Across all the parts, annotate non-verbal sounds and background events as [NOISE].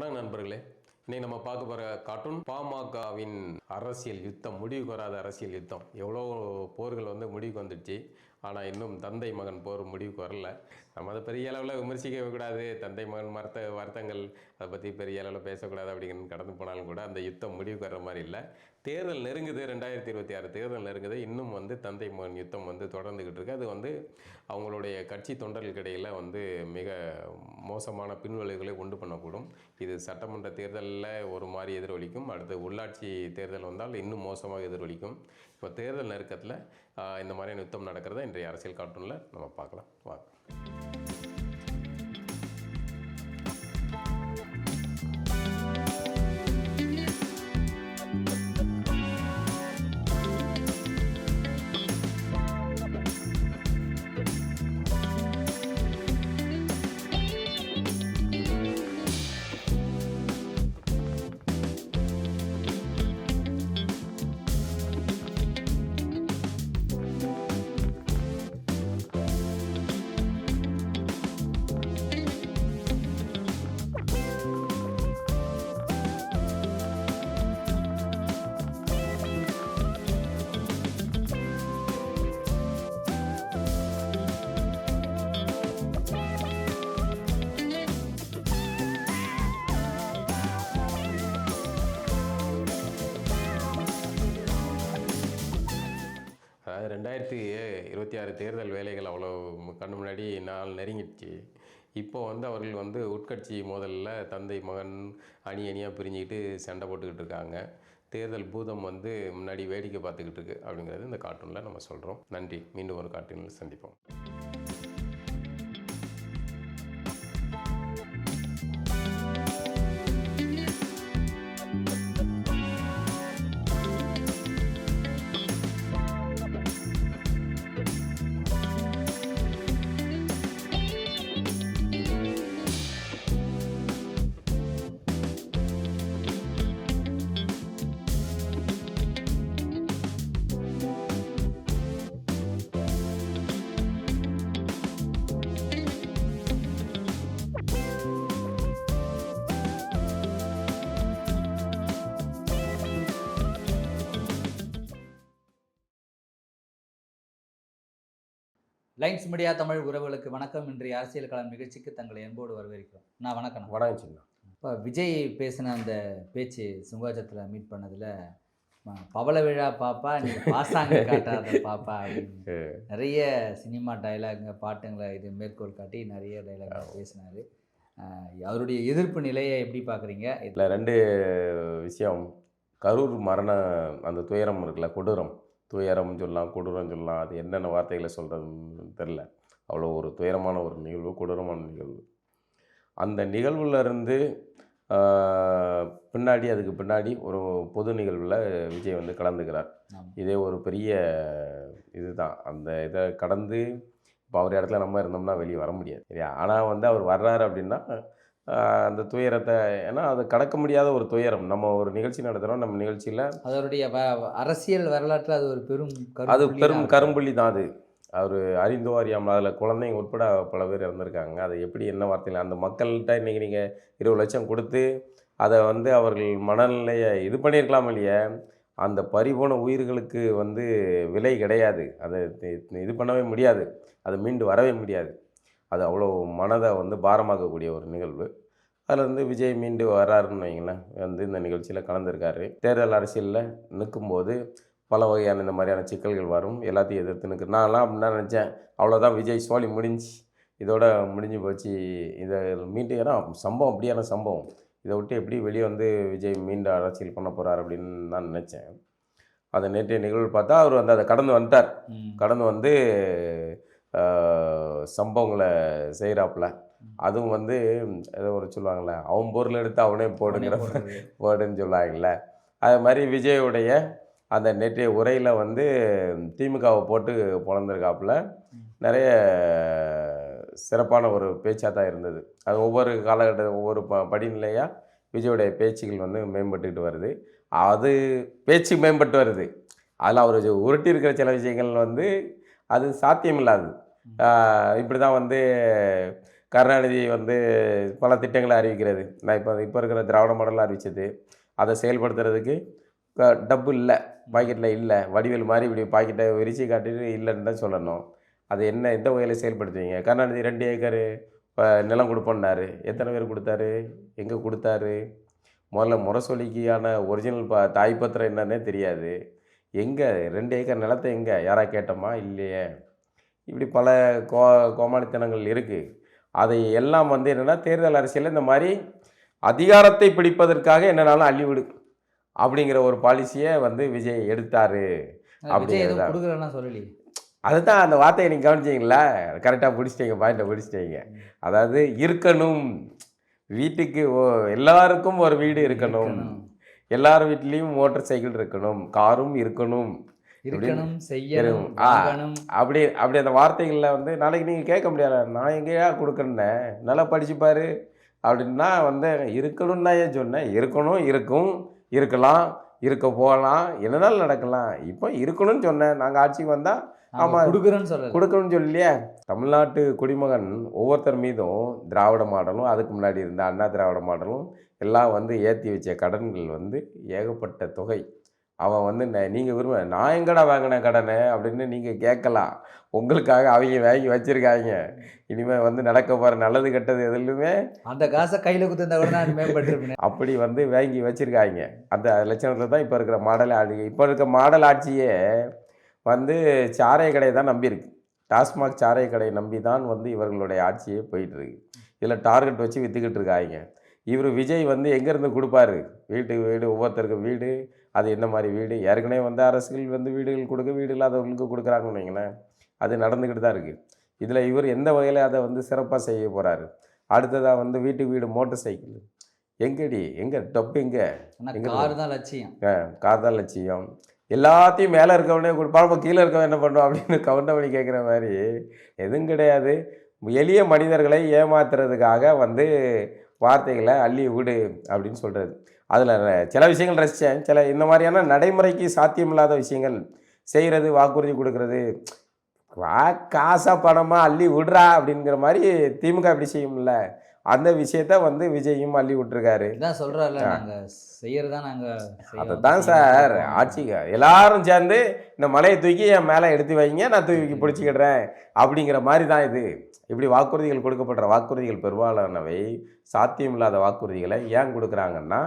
வணக்கம். நண்பர்களே. இன்னைக்கு நம்ம பார்க்க போகிற கார்ட்டூன் பாமகவின் அரசியல் யுத்தம் முடிவுக்கு வராத அரசியல் யுத்தம். எவ்வளோ போர்கள் வந்து முடிவுக்கு வந்துடுச்சு. ஆனால் இன்னும் தந்தை மகன் போர் முடிவுக்கு வரல. நம்ம அதை பெரிய அளவில் விமர்சிக்கவே கூடாது. தந்தை மகன் மரத்த வருத்தங்கள் அதை பற்றி பெரிய அளவில் பேசக்கூடாது அப்படிங்கிறது கடந்து போனாலும் கூட அந்த யுத்தம் முடிவுக்கு வர்ற மாதிரி இல்லை. தேர்தல் நெருங்குது ரெண்டாயிரத்தி இருபத்தி ஆறு தேர்தல் நெருங்குது. இன்னும் வந்து தந்தை மகன் யுத்தம் வந்து தொடர்ந்துக்கிட்டு இருக்கு. அது வந்து அவங்களுடைய கட்சி தொண்டர்களுக்கு இடையில் வந்து மிக மோசமான பின்விளைவுகளை உண்டு பண்ணக்கூடும். இது சட்டமன்ற தேர்தலில் ஒரு மாதிரி எதிரொலிக்கும். அடுத்து உள்ளாட்சி தேர்தல் வந்தால் இன்னும் மோசமாக எதிரொலிக்கும். இப்போ தேர்தல் நெருக்கத்தில் இந்த மாதிரியான யுத்தம் நடக்கிறத இன்றைய அரசியல் கார்ட்டூனில் நம்ம பார்க்கலாம். வாங்க. ரெண்டாயிரத்தி இருபத்தி ஆறு தேர்தல் வேலைகள் அவ்வளோ கண்ணு முன்னாடி நாள் நெருங்கிடுச்சு. இப்போ வந்து அவர்கள் வந்து உட்கட்சி மோதலில் தந்தை மகன் அணி அணியாக பிரிஞ்சுக்கிட்டு சண்டை போட்டுக்கிட்டு இருக்காங்க. தேர்தல் பூதம் வந்து முன்னாடி வேடிக்கை பார்த்துக்கிட்டு இருக்கு அப்படிங்கிறது இந்த கார்ட்டூனில் நம்ம சொல்கிறோம் நன்றி. மீண்டும் ஒரு கார்ட்டூனில் சந்திப்போம். லைன்ஸ் மீடியா தமிழ் உறவுகளுக்கு வணக்கம். இன்றைய அரசியல் களம் நிகழ்ச்சிக்கு தங்களை அன்போடு வரவேற்கிறோம். நான் வணக்கம் வணக்கம் இப்போ விஜய் பேசின அந்த பேச்சு சுங்காஜத்தில் மீட் பண்ணதில் பவள விழா பாப்பா நீ பாசாங்க காட்டாத பாப்பா அப்படின்னு நிறைய சினிமா டைலாக்ங்க பாட்டுங்களை இது மேற்கோள் காட்டி நிறைய டைலாக் பேசினார். அவருடைய எதிர்ப்பு நிலையை எப்படி பார்க்குறீங்க இதில் ரெண்டு விஷயம். கரூர் மரண அந்த துயரம் இருக்குல்ல கொடூரம். துயரம் சொல்லலாம் கொடூரம் சொல்லலாம் அது என்னென்ன வார்த்தைகளை சொல்கிறதுன்னு தெரில அவ்வளோ ஒரு துயரமான ஒரு நிகழ்வு கொடூரமான நிகழ்வு. அந்த நிகழ்வுல இருந்து ஆஹ், பின்னாடி அதுக்கு பின்னாடி ஒரு பொது நிகழ்வில் விஜய் வந்து கலந்துக்கிறார். இதே ஒரு பெரிய இதுதான். அந்த இதை கடந்து இப்போ அவர் இடத்துல நம்ம இருந்தோம்னா வெளியே வர முடியாது சரியா? ஆனால் வந்து அவர் வர்றாரு அப்படின்னா அந்த துயரத்தை ஏன்னா அது கடக்க முடியாத ஒரு துயரம். நம்ம ஒரு நிகழ்ச்சி நடத்துகிறோம் நம்ம நிகழ்ச்சியில் அதனுடைய வ- அரசியல் வரலாற்றில் அது ஒரு பெரும் அது பெரும். கரும்புள்ளி தான் அது. அவர் அறிந்தோ அறியாமல் அதில் குழந்தைங்க உட்பட பல பேர் இறந்துருக்காங்க அதை எப்படி என்ன வார்த்தையில் அந்த மக்கள்கிட்ட இன்றைக்கி நீங்கள் இருபது லட்சம் கொடுத்து அதை வந்து அவர்கள் மனநிலையை இது பண்ணியிருக்கலாம் இல்லையே? அந்த பறிபோன உயிர்களுக்கு வந்து விலை கிடையாது. அதை இது- இது பண்ணவே முடியாது. அது மீண்டு வரவே முடியாது. அது அவ்வளோ மனதை வந்து பாரமாக்கக்கூடிய ஒரு நிகழ்வு. அதில் இருந்து விஜய் மீண்டு வராருன்னு வைங்களேன் வந்து இந்த நிகழ்ச்சியில் கலந்துருக்காரு. தேர்தல் அரசியலில் நிற்கும்போது பல வகையான இந்த மாதிரியான சிக்கல்கள் வரும். எல்லாத்தையும் எதிர்த்து நிற்கு நான்லாம் அப்படின்னா நினச்சேன். அவ்வளோதான் விஜய் சோழி முடிஞ்சு இதோட முடிஞ்சு போச்சு. இதை மீண்டு ஏன்னா சம்பவம் அப்படியான சம்பவம். இதை விட்டு எப்படி வெளியே வந்து விஜய் மீண்டும் அரசியல் பண்ண போகிறார் அப்படின்னு நான் நினச்சேன். அதை நேற்றைய நிகழ்வு பார்த்தா அவர் வந்து அதை கடந்து வந்துட்டார். கடந்து வந்து சம்பவங்களை செய்கிறாப்புல அதுவும் வந்து ஏதோ ஒரு சொல்லுவாங்கள்ல அவன் பொருள் எடுத்து அவனே போடுங்கிற. வேர்டுன்னு சொல்லுவாங்கல்ல. அது மாதிரி விஜயுடைய அந்த நேற்றைய உரையில் வந்து திமுகவை போட்டு பொழந்திருக்காப்புல. நிறைய சிறப்பான ஒரு பேச்சாக தான் இருந்தது. அது ஒவ்வொரு காலகட்ட ஒவ்வொரு ப படிநிலையாக விஜயோடைய பேச்சுகள் வந்து மேம்பட்டுக்கிட்டு வருது. அது பேச்சு மேம்பட்டு வருது. அதில் அவர் உருட்டி இருக்கிற சில விஷயங்கள் வந்து அது சாத்தியமில்லாது இப்படி தான் வந்து கருணாநிதி வந்து பல திட்டங்களை அறிவிக்கிறது. நான் இப்போ இப்போ இருக்கிற திராவிட மாடலில் அறிவிச்சது. அதை செயல்படுத்துறதுக்கு டப்பு இல்லை பாக்கெட்டில் இல்லை வடிவேல் மாதிரி இப்படி பாக்கெட்டை விரிச்சு காட்டிட்டு இல்லைன்னு தான் சொல்லணும். அது என்ன எந்த வகையில் செயல்படுத்துவீங்க? கருணாநிதி ரெண்டு ஏக்கர் நிலம் கொடுப்போன்னாரு எத்தனை பேர் கொடுத்தாரு? எங்கே கொடுத்தாரு? முதல்ல முரசொலிக்கான ஒரிஜினல் பா தாய்ப்பத்திரம் என்னன்னே தெரியாது. எங்கே ரெண்டு ஏக்கர் நிலத்தை எங்கே? யாராக கேட்டோமா? இல்லையே. இப்படி பல கோ கோமாளித்தனங்கள் இருக்குது அதை எல்லாம் வந்து என்னென்னா தேர்தல் அரசியலில் இந்த மாதிரி அதிகாரத்தை பிடிப்பதற்காக என்னனாலும் அள்ளிவிடு அப்படிங்கிற ஒரு பாலிசியை வந்து விஜய் எடுத்தார் அப்படி விஜய் எதுவும் தான். கொடுக்குறேன்னா சொல்லலையே. அதுதான் அந்த வார்த்தையை நீங்கள் கவனிச்சிங்களா? கரெக்டாக பிடிச்சிட்டீங்க பாயிண்ட்டை பிடிச்சிட்டீங்க. அதாவது இருக்கணும். வீட்டுக்கு ஓ எல்லாருக்கும் ஒரு வீடு இருக்கணும். எல்லார் வீட்லேயும் மோட்டார் சைக்கிள் இருக்கணும் காரும் இருக்கணும். இருக்கணும் செய்யணும் அப்படி அப்படி அந்த வார்த்தைகளில் வந்து நாளைக்கு நீங்கள் கேட்க முடியாது நான் எங்கேயா கொடுக்குறேன்னேன் நல்லா படிச்சு பாரு. அப்படின்னா வந்து இருக்கணும்னு தான் ஏன் சொன்னேன்? இருக்கணும் இருக்கும் இருக்கலாம் இருக்க போகலாம். என்னனாலும் நடக்கலாம். இப்போ இருக்கணும்னு சொன்னேன். நாங்கள் ஆட்சிக்கு வந்தால் நாங்க ஆமா. கொடுக்குறேன்னு சொல்லல. கொடுக்கணும்னு சொல்லலையே. தமிழ்நாட்டு குடிமகன் ஒவ்வொருத்தர் மீதும் திராவிட மாடலும் அதுக்கு முன்னாடி இருந்த அண்ணா திராவிட மாடலும் எல்லாம் வந்து ஏற்றி வச்ச கடன்கள் வந்து ஏகப்பட்ட தொகை. அவன் வந்து நீங்கள் விரும்ப நான் எங்கடா வாங்கினேன் கடனை? அப்படின்னு நீங்கள் கேட்கலாம். உங்களுக்காக அவங்க வாங்கி வச்சுருக்காங்க. இனிமேல் வந்து நடக்க போகிற நல்லது கெட்டது எதுலையுமே அந்த காசை கையில குத்துந்தா கூட நான் மேம்பட்டிருப்பேன் அப்படி வந்து வாங்கி வச்சுருக்காங்க. அந்த லட்சணத்தில் தான் இப்போ இருக்கிற மாடல் ஆட்சி இப்போ இருக்க மாடல் ஆட்சியே வந்து சாராய கடையை தான் நம்பியிருக்கு. டாஸ்மாக் சாராய கடையை நம்பி தான் வந்து இவர்களுடைய ஆட்சியே போயிட்டுருக்கு. இதில் டார்கெட் வச்சு விற்றுக்கிட்டு இருக்காங்க. இவர் விஜய் வந்து எங்கேருந்து கொடுப்பாரு? வீட்டுக்கு வீடு ஒவ்வொருத்தருக்கும் வீடு அது என்ன மாதிரி வீடு? ஏற்கனவே வந்து அரசுகள் வந்து வீடுகள் கொடுக்க வீடு இல்லாதவங்களுக்கு கொடுக்குறாங்கன்னு வைங்களேன் அது நடந்துக்கிட்டு தான் இருக்குது இதில் இவர் எந்த வகையில் அதை வந்து சிறப்பாக செய்ய போகிறாரு அடுத்ததாக வந்து வீட்டுக்கு வீடு மோட்டார் சைக்கிள். எங்கடி? எங்கே? டப்பு எங்கே? கார் தான் லட்சியம். காதல் லட்சியம். எல்லாத்தையும் மேலே இருக்கவனே கொடுப்பான் அப்போ கீழே இருக்கவன் என்ன பண்ணுவான் அப்படின்னு கவுண்டமணி கேட்குற மாதிரி எதுவும் கிடையாது. எளிய மனிதர்களை ஏமாத்துறதுக்காக வந்து வார்த்தைகளை அள்ளி விடு அப்படின்னு சொல்கிறது அதில் சில விஷயங்கள் ரசித்தேன் சில இந்த மாதிரியான நடைமுறைக்கு சாத்தியமில்லாத விஷயங்கள். செய்கிறது வாக்குறுதி கொடுக்கறது. வா காசா பணமா அள்ளி விடுறா அப்படிங்கிற மாதிரி திமுக இப்படி செய்யும்ல. அந்த விஷயத்த வந்து விஜயும் அள்ளி விட்டுருக்காரு. இதான் அதை தான் சார். ஆட்சிக்கு எல்லாரும் சேர்ந்து இந்த மலையை தூக்கி என் மேலே எடுத்து வைங்க நான் தூக்கி பிடிச்சிக்கிடுறேன் அப்படிங்கிற மாதிரி தான் இது. இப்படி வாக்குறுதிகள் கொடுக்கப்படுற வாக்குறுதிகள் பெரும்பாலானவை சாத்தியமில்லாத வாக்குறுதிகளை ஏன் கொடுக்குறாங்கன்னா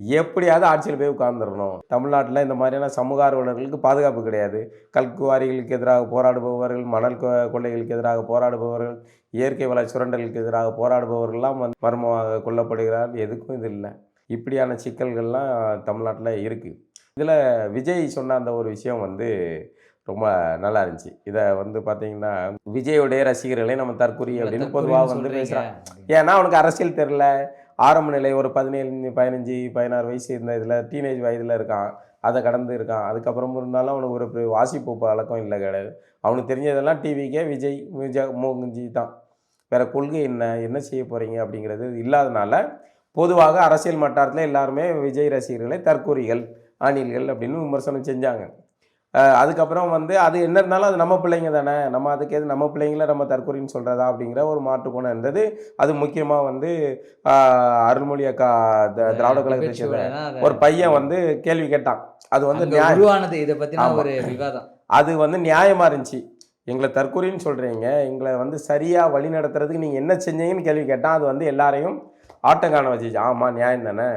எப்படியாவது ஆட்சியில் போய் உட்கார்ந்துடணும். தமிழ்நாட்டில் இந்த மாதிரியான சமூக ஆர்வலர்களுக்கு பாதுகாப்பு கிடையாது. கல்குவாரிகளுக்கு எதிராக போராடுபவர்கள் மணல் கொள்ளைகளுக்கு எதிராக போராடுபவர்கள் இயற்கை வள சுரண்டலுக்கு எதிராக போராடுபவர்கள்லாம் வந்து மர்மமாக கொல்லப்படுகிறார். எதுக்கும் இது இல்லை. இப்படியான சிக்கல்கள்லாம் தமிழ்நாட்டில் இருக்குது இதில் விஜய் சொன்ன அந்த ஒரு விஷயம் வந்து ரொம்ப நல்லா இருந்துச்சு. இதை வந்து பார்த்தீங்கன்னா விஜயோடைய ரசிகர்களை நம்ம தற்கொலை அப்படின்னு பொதுவாக வந்து அப்படின்னு. ஏன்னா அவனுக்கு அரசியல் தெரில. ஆரம்ப நிலை ஒரு பதினேழு பதினஞ்சு பதினாறு வயசு இருந்த இதில் டீனேஜ் வயதில் இருக்கான். அதை கடந்து இருக்கான். அதுக்கப்புறம் இருந்தாலும் அவனுக்கு ஒரு வாசிப்பு பழக்கம் இல்லை கிடையாது. அவனுக்கு தெரிஞ்சதெல்லாம் டிவிக்கே விஜய் விஜய் மோகன்ஜி தான். வேறு கொள்கை என்ன? என்ன செய்ய போகிறீங்க அப்படிங்கிறது இல்லாதனால பொதுவாக அரசியல் வட்டாரத்தில் எல்லாருமே விஜய் ரசிகர்களை தற்கூரிகள் ஆணில்கள் அப்படின்னு விமர்சனம் செஞ்சாங்க. அதுக்கப்புறம் வந்து அது என்ன இருந்தாலும் அது நம்ம பிள்ளைங்க தானே. நம்ம அதுக்கு எது நம்ம பிள்ளைங்கள நம்ம தற்கொலைன்னு சொல்கிறதா அப்படிங்கிற ஒரு மாற்று குணம் இருந்தது. அது முக்கியமாக வந்து அருள்மொழி அக்கா திராவிட கழகத்தை சேர்ந்த ஒரு பையன் வந்து கேள்வி கேட்டான். அது வந்து உருவானது இதை ஆமா. ஒரு விவாதம். அது வந்து நியாயமாக இருந்துச்சு. எங்களை தற்கொலைன்னு சொல்கிறீங்க எங்களை வந்து சரியாக வழி நடத்துறதுக்கு நீங்கள் என்ன செஞ்சீங்கன்னு கேள்வி கேட்டால் அது வந்து எல்லாரையும் ஆட்டம் காண வச்சுச்சு. ஆமாம் நியாயம் தானே.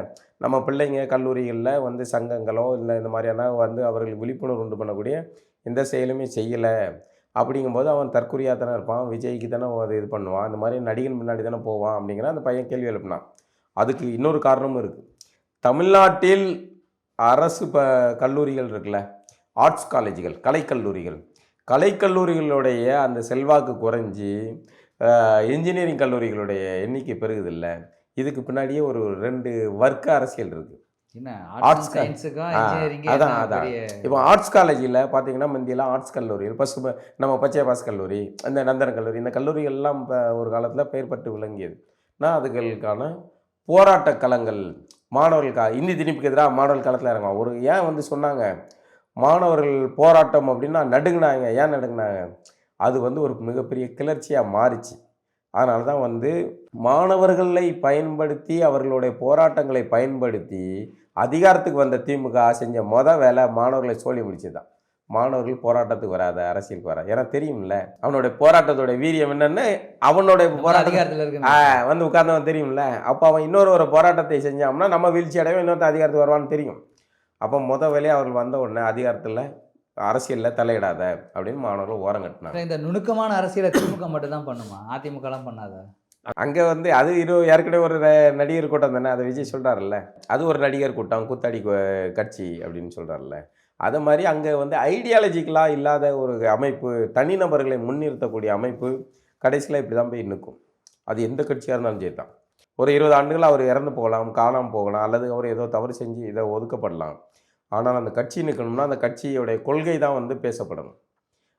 நம்ம பிள்ளைங்க கல்லூரிகளில் வந்து சங்கங்களோ இல்லை இந்த மாதிரியான வந்து அவர்கள் விழிப்புணர்வு உண்டு பண்ணக்கூடிய எந்த செயலுமே செய்யலை. அப்படிங்கும்போது அவன் தற்கொலையாக தானே இருப்பான் விஜய்க்கு தானே அது இது பண்ணுவான் இந்த மாதிரி நடிகன் முன்னாடி தானே போவான் அப்படிங்கிற அந்த பையன் கேள்வி எழுப்பினான். அதுக்கு இன்னொரு காரணமும் இருக்குது தமிழ்நாட்டில் அரசு ப கல்லூரிகள் இருக்குல்ல ஆர்ட்ஸ் காலேஜுகள் கலைக்கல்லூரிகள். கலைக்கல்லூரிகளுடைய அந்த செல்வாக்கு குறைஞ்சி இன்ஜினியரிங் கல்லூரிகளுடைய எண்ணிக்கை பெருகுதில்லை இதுக்கு பின்னாடியே ஒரு ரெண்டு வர்க்க அரசியல் இருக்குது Arts ஆர்ட்ஸ் அதான், அதான். இப்போ ஆர்ட்ஸ் காலேஜில் பார்த்தீங்கன்னா முந்தியெல்லாம் ஆர்ட்ஸ் கல்லூரி பசு நம்ம பச்சையபாஸ் கல்லூரி இந்த நந்தன கல்லூரி இந்த கல்லூரிகள்லாம் இப்போ ஒரு காலத்தில் பெயர் பெற்று விளங்கியது. நான் அதுகளுக்கான போராட்ட களங்கள் மாணவர்களுக்கா இந்தி திணிப்புக்கு எதிராக மாணவர்கள் காலத்தில் இறங்குவாங்க. ஒரு ஏன் வந்து சொன்னாங்க மாணவர்கள் போராட்டம் அப்படின்னா நடுங்கினாங்க. ஏன் நடுங்கினாங்க? அது வந்து ஒரு மிகப்பெரிய கிளர்ச்சியாக மாறிச்சு. அதனால தான் வந்து மாணவர்களை பயன்படுத்தி அவர்களுடைய போராட்டங்களை பயன்படுத்தி அதிகாரத்துக்கு வந்த திமுக செஞ்ச மொத வேலை மாணவர்களை சோழி முடிச்சது தான் மாணவர்கள் போராட்டத்துக்கு வராத அரசியலுக்கு வர ஏன்னா தெரியும்ல அவனுடைய போராட்டத்தோட வீரியம் என்னன்னு அவனுடைய போராட்டம் அதிகாரத்தில் இருக்க ஆ, வந்து உட்கார்ந்தவன் தெரியும்ல அப்போ அவன் இன்னொரு ஒரு போராட்டத்தை செஞ்சான்னா நம்ம வீழ்ச்சி அடைவோம் இன்னொருத்த அதிகாரத்துக்கு வருவான்னு தெரியும். அப்போ முத வேலையை அவர்கள் வந்த உடனே அதிகாரத்தில் அரசியலில் தலையிடாத அப்படின்னு மாணவர்கள் ஓரம் கட்டினாங்க. இந்த நுணுக்கமான அரசியலை திமுக மட்டும் தான் பண்ணுமா? அதிமுகலாம் பண்ணாதா? அங்கே வந்து அது இரு ஏற்கனவே ஒரு நடிகர் கூட்டம் தானே? அதை விஜய் சொல்கிறாருல்ல அது ஒரு நடிகர் கூட்டம் கூத்தாடி கட்சி அப்படின்னு சொல்கிறாருல்ல அது மாதிரி அங்கே வந்து ஐடியாலஜிக்கலாக இல்லாத ஒரு அமைப்பு தனிநபர்களை முன்னிறுத்தக்கூடிய அமைப்பு கடைசியில் இப்படி தான் போய் நிற்கும். அது எந்த கட்சியாக இருந்தாலும் சரி தான் ஒரு இருபது ஆண்டுகள் அவர் இறந்து போகலாம் காணாமல் போகலாம் அல்லது அவர் ஏதோ தவறு செஞ்சு இதை ஒதுக்கப்படலாம். ஆனால் அந்த கட்சி நிற்கணும்னா அந்த கட்சியோடைய கொள்கை தான் வந்து பேசப்படணும்.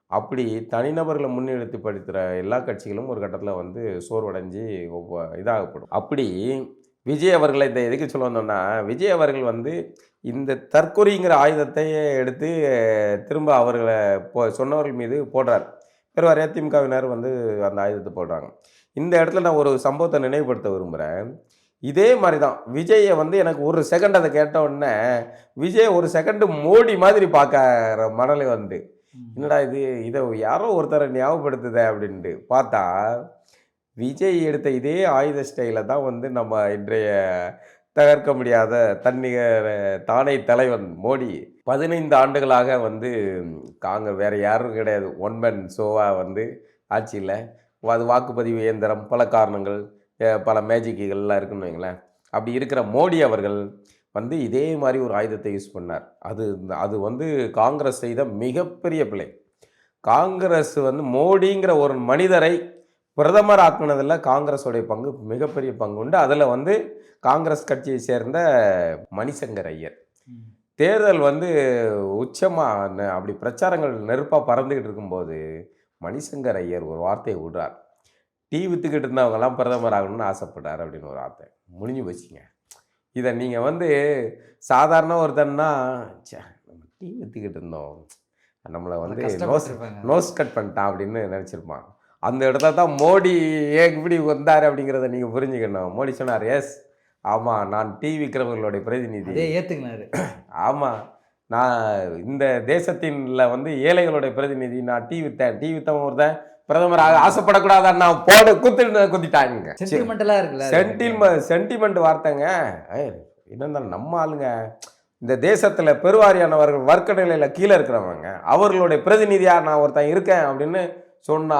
அப்படி தனிநபர்களை முன்னிறுத்தி படுத்துகிற எல்லா கட்சிகளும் ஒரு கட்டத்தில் வந்து சோர்வடைஞ்சு ஒவ்வொ- இதாகப்படும். அப்படி விஜய் அவர்களை இந்த எதுக்கு சொல்ல வந்தோம்னா விஜய் அவர்கள் வந்து இந்த தற்கொலைங்கிற ஆயுதத்தை எடுத்து திரும்ப அவர்களை போ சொன்னவர்கள் மீது போடுறார். பெருவார் அதிமுகவினர் வந்து அந்த ஆயுதத்தை போடுறாங்க. இந்த இடத்துல நான் ஒரு சம்பவத்தை நினைவுபடுத்த விரும்புகிறேன் இதே மாதிரி தான் விஜயை வந்து எனக்கு ஒரு செகண்ட் அதை கேட்ட உடனே விஜய் ஒரு செகண்டு மோடி மாதிரி பார்க்குற மனநிலை வந்து என்னடா இது இதை யாரோ ஒருத்தரை ஞாபகப்படுத்துதே அப்படின்ட்டு பார்த்தா விஜய் எடுத்த இதே ஆயுத ஸ்டைலை தான் வந்து நம்ம இன்றைய தகர்க்க முடியாத தன்னிகர் தானை தலைவன் மோடி. பதினைந்து ஆண்டுகளாக வந்து காங்க வேற யாரும் கிடையாது. ஒன் மேன் ஷோவாக வந்து ஆட்சியில் அது வாக்குப்பதிவு இயந்திரம் பல காரணங்கள் பல மேஜிக்குகள்லாம் இருக்குன்னு வைங்களேன். அப்படி இருக்கிற மோடி அவர்கள் வந்து இதே மாதிரி ஒரு ஆயுதத்தை யூஸ் பண்ணார். அது அது வந்து காங்கிரஸ் செய்த மிகப்பெரிய பிழை. காங்கிரஸ் வந்து மோடிங்கிற ஒரு மனிதரை பிரதமர் ஆக்குனதில் காங்கிரஸோடைய பங்கு மிகப்பெரிய பங்கு உண்டு. அதில் வந்து காங்கிரஸ் கட்சியை சேர்ந்த மணிசங்கர் ஐயர். தேர்தல் வந்து உச்சமாக அப்படி பிரச்சாரங்கள் நெருப்பாக பறந்துக்கிட்டு இருக்கும்போது மணிசங்கர் ஐயர் ஒரு வார்த்தையை விடுறார். டீ விற்றுக்கிட்டு இருந்தவங்கெல்லாம் பிரதமர் ஆகணும்னு ஆசைப்பட்டார் அப்படின்னு ஒரு வார்த்தை. முடிஞ்சு போச்சுங்க. இதை நீங்கள் வந்து சாதாரண ஒருத்தன்னா ச்சே நம்ம டீ விற்றுக்கிட்டு இருந்தோம். நம்மளை வந்து நோஸ் நோஸ் கட் பண்ணிட்டான் அப்படின்னு நினச்சிருப்பான் அந்த இடத்துல தான் மோடி ஏன் இப்படி வந்தார் அப்படிங்கிறத நீங்கள் புரிஞ்சுக்கணும். மோடி சொன்னார் எஸ் ஆமாம் நான் டீ விற்கிறவர்களுடைய பிரதிநிதி. அதே ஏத்துக்கினாரு. [CLEARS THROAT] ஆமாம் நான் இந்த தேசத்தின்ல வந்து ஏழைகளுடைய பிரதிநிதி. நான் டீ வித்தேன். டீ வித்தவன் ஒருத்தன். பிரதமராக ஆசைப்படக்கூடாதான் நான் போட குத்துட்டு குத்திட்டாங்க சென்டிமெண்டலா இருக்குல்ல? சென்டிமெண்ட் வார்த்தைங்க. என்னந்தாலும் நம்ம ஆளுங்க? இந்த தேசத்தில் பெருவாரியானவர்கள் வர்க்க நிலையில் கீழே இருக்கிறவங்க. அவர்களுடைய பிரதிநிதியாக நான் ஒருத்தன் இருக்கேன் அப்படின்னு சொன்னா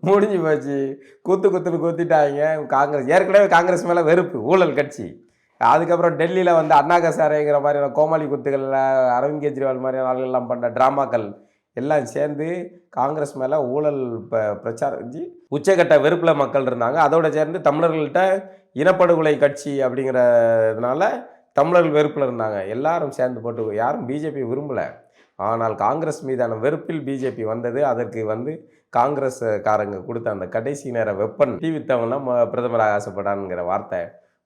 முடிஞ்சு போச்சு. குத்து குத்துன்னு குத்திட்டாங்க. காங்கிரஸ் ஏற்கனவே காங்கிரஸ் மேலே வெறுப்பு ஊழல் கட்சி. அதுக்கப்புறம் டெல்லியில் வந்து அண்ணா கசாரேங்கிற மாதிரியான கோமாளி குத்துகளில் அரவிந்த் கெஜ்ரிவால் மாதிரியான ஆளுகள்லாம் பண்ண ட்ராமாக்கள். எல்லாம் சேர்ந்து காங்கிரஸ் மேலே ஊழல் ப பிரச்சாரம் உச்சகட்ட வெறுப்பில் மக்கள் இருந்தாங்க. அதோட சேர்ந்து தமிழர்கள்ட்ட இனப்படுகொலை கட்சி அப்படிங்கிறதுனால தமிழர்கள் வெறுப்பில் இருந்தாங்க. எல்லாரும் சேர்ந்து போட்டு யாரும் பிஜேபி விரும்பலை. ஆனால் காங்கிரஸ் மீதான வெறுப்பில் பிஜேபி வந்தது. அதற்கு வந்து காங்கிரஸ்காரங்க கொடுத்த அந்த கடைசி நேர வெப்பன் டீ வித்தவங்களாம் பிரதமராக ஆசைப்படான்ங்கிற வார்த்தை.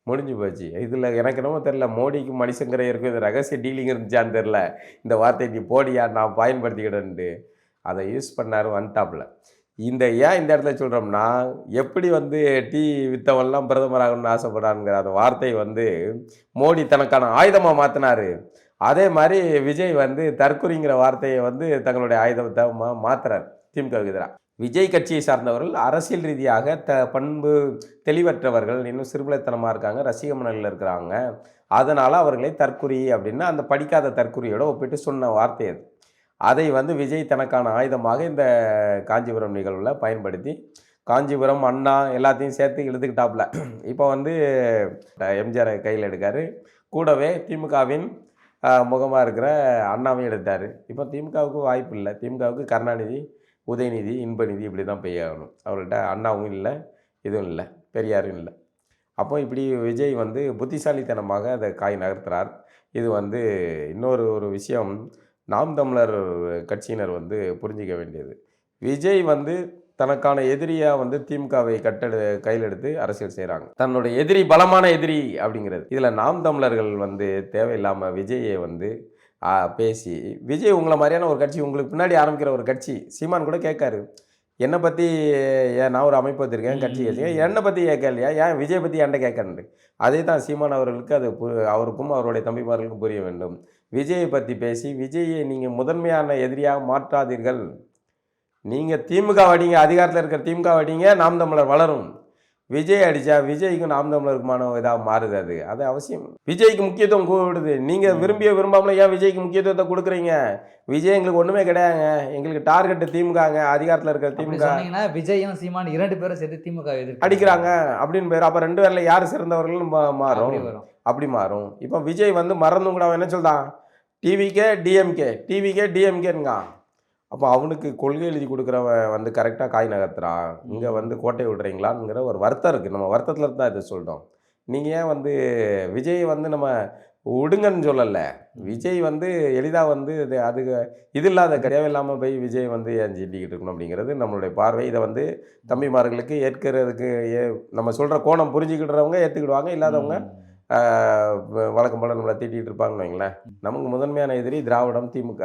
முடிஞ்சு போச்சு. இதில் எனக்கு என்னமோ தெரில மோடிக்கு மணிசங்கரையருக்கும் இது ரகசிய டீலிங் இருந்துச்சான்னு தெரில இந்த வார்த்தையை நீ போடியா நான் பயன்படுத்திக்கிட்டேன்ட்டு அதை யூஸ் பண்ணாரு வந்துட்டாப்புல இந்த ஏன் இந்த இடத்துல சொல்கிறோம்னா எப்படி வந்து டீ வித்தவன்லாம் பிரதமராகணும்னு ஆசைப்படானுங்கிற அந்த வார்த்தை வந்து மோடி தனக்கான ஆயுதமாக மாற்றினார் அதே மாதிரி விஜய் வந்து தற்கொலைங்கிற வார்த்தையை வந்து தங்களுடைய ஆயுதத்தை மாற்றுறார் திமுகவுக்கு எதிராக விஜய் கட்சியை சார்ந்தவர்கள் அரசியல் ரீதியாக த பண்பு தெளிவற்றவர்கள் இன்னும் சிறுபிளைத்தனமாக இருக்காங்க ரசிக மணலில் இருக்கிறாங்க. அதனால் அவர்களை தற்குறி அப்படின்னு அந்த படிக்காத தற்குறியோட ஒப்பிட்டு சொன்ன வார்த்தை அது. அதை வந்து விஜய் தனக்கான ஆயுதமாக இந்த காஞ்சிபுரம் நிகழ்வில் பயன்படுத்தி காஞ்சிபுரம் அண்ணா எல்லாத்தையும் சேர்த்து இழுத்துக்கிட்டாப்புல. இப்போ வந்து எம்ஜிஆர் கையில் எடுக்காரு. கூடவே திமுகவின் முகமாக இருக்கிற அண்ணாவையும் எடுத்தார். இப்போ திமுகவுக்கு வாய்ப்பு இல்லை. திமுகவுக்கு கருணாநிதி உதயநிதி இன்பநிதி இப்படி தான் பெய்யாகணும் அவர்கிட்ட அண்ணாவும் இல்லை இதுவும் இல்லை பெரியாரும் இல்லை. அப்போ இப்படி விஜய் வந்து புத்திசாலித்தனமாக அதை காய் நகர்த்துறார். இது வந்து இன்னொரு ஒரு விஷயம் நாம் தமிழர் கட்சியினர் வந்து புரிஞ்சிக்க வேண்டியது. விஜய் வந்து தனக்கான எதிரியாக வந்து திமுகவை கட்டெடு கையில் எடுத்து அரசியல் செய்கிறாங்க தன்னுடைய எதிரி பலமான எதிரி அப்படிங்கிறது. இதில் நாம் தமிழர்கள் வந்து தேவையில்லாமல் விஜயை வந்து பேசி. விஜய் உங்களை மாதிரியான ஒரு கட்சி உங்களுக்கு பின்னாடி ஆரம்பிக்கிற ஒரு கட்சி சீமான் கூட கேட்காரு. என்னை பற்றி ஏன் நான் ஒரு அமைப்பு வச்சிருக்கேன் கட்சி வச்சிருக்கேன். என்னை பற்றி கேட்கலையா? ஏன் விஜய் பற்றி என்கிட்ட கேட்கறது அதே தான் சீமான் அவர்களுக்கு அது பு- அவருக்கும் அவருடைய தம்பிமார்களுக்கும் புரிய வேண்டும். விஜயை பற்றி பேசி விஜயை நீங்கள் முதன்மையான எதிரியாக மாற்றாதீர்கள். நீங்கள் திமுக வடிங்க அதிகாரத்தில் இருக்கிற திமுக வடிங்க நாம் தமிழர் வளரும். விஜய் அடித்தா விஜய்க்கும் நாம் தமிழருக்குமான இதாக மாறுது அது. அது அவசியம். விஜய்க்கு முக்கியத்துவம் கூடுது. நீங்கள் விரும்பிய விரும்பாமல ஏன் விஜய்க்கு முக்கியத்துவத்தை கொடுக்குறீங்க? விஜய் எங்களுக்கு ஒன்றுமே கிடையாதுங்க எங்களுக்கு டார்கெட்டு திமுகங்க. அதிகாரத்தில் இருக்கிற திமுக. விஜயும் சீமான் இரண்டு பேரும் சேர்த்து திமுக அடிக்கிறாங்க. அப்படின்னு பேர். அப்போ ரெண்டு பேரில் யார் சிறந்தவர்கள்னு மா- மாறும். அப்படி மாறும். இப்போ விஜய் வந்து மறந்தும் கூட அவன் என்ன சொல்றான்? டிவிக்கே டிஎம்கே டிவிக்கே டிஎம்கேங்க அப்போ அவனுக்கு கொள்கை எழுதி கொடுக்குறவன் வந்து கரெக்டாக காய் நகர்த்துறான் இங்கே வந்து கோட்டை விடுறீங்களாங்கிற ஒரு வருத்தம் இருக்குது நம்ம வருத்தத்தில் தான் இதை சொல்கிறோம் நீங்கள் ஏன் வந்து விஜய் வந்து நம்ம விடுங்கன்னு சொல்லலை. விஜய் வந்து எளிதாக வந்து இது அது இது இல்லாத தேவையில்லாமல் போய் விஜய் வந்து ஏன் சீட்டிக்கிட்டு இருக்கணும் அப்படிங்கிறது நம்மளுடைய பார்வை. இதை வந்து தம்பிமார்களுக்கு ஏற்கிறதுக்கு ஏ நம்ம சொல்கிற கோணம் புரிஞ்சுக்கிடுறவங்க ஏற்றுக்கிடுவாங்க இல்லாதவங்க வழக்கம் போல் நம்மளை திட்டிகிட்டு இருப்பாங்கன்னு வைங்களேன். நமக்கு முதன்மையான எதிரி திராவிடம் திமுக.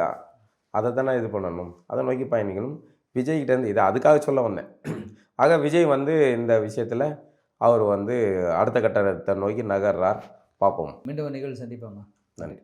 அதை தானே இது பண்ணணும். அதை நோக்கி பயணிக்கணும். விஜய்கிட்டேருந்து இதை அதுக்காக சொல்ல வந்தேன். ஆக விஜய் வந்து இந்த விஷயத்தில் அவர் வந்து அடுத்த கட்டத்தை நோக்கி நகர்றார். பார்ப்போம். மீண்டும் நிகழ்வு சந்திப்போம்மா. நன்றி.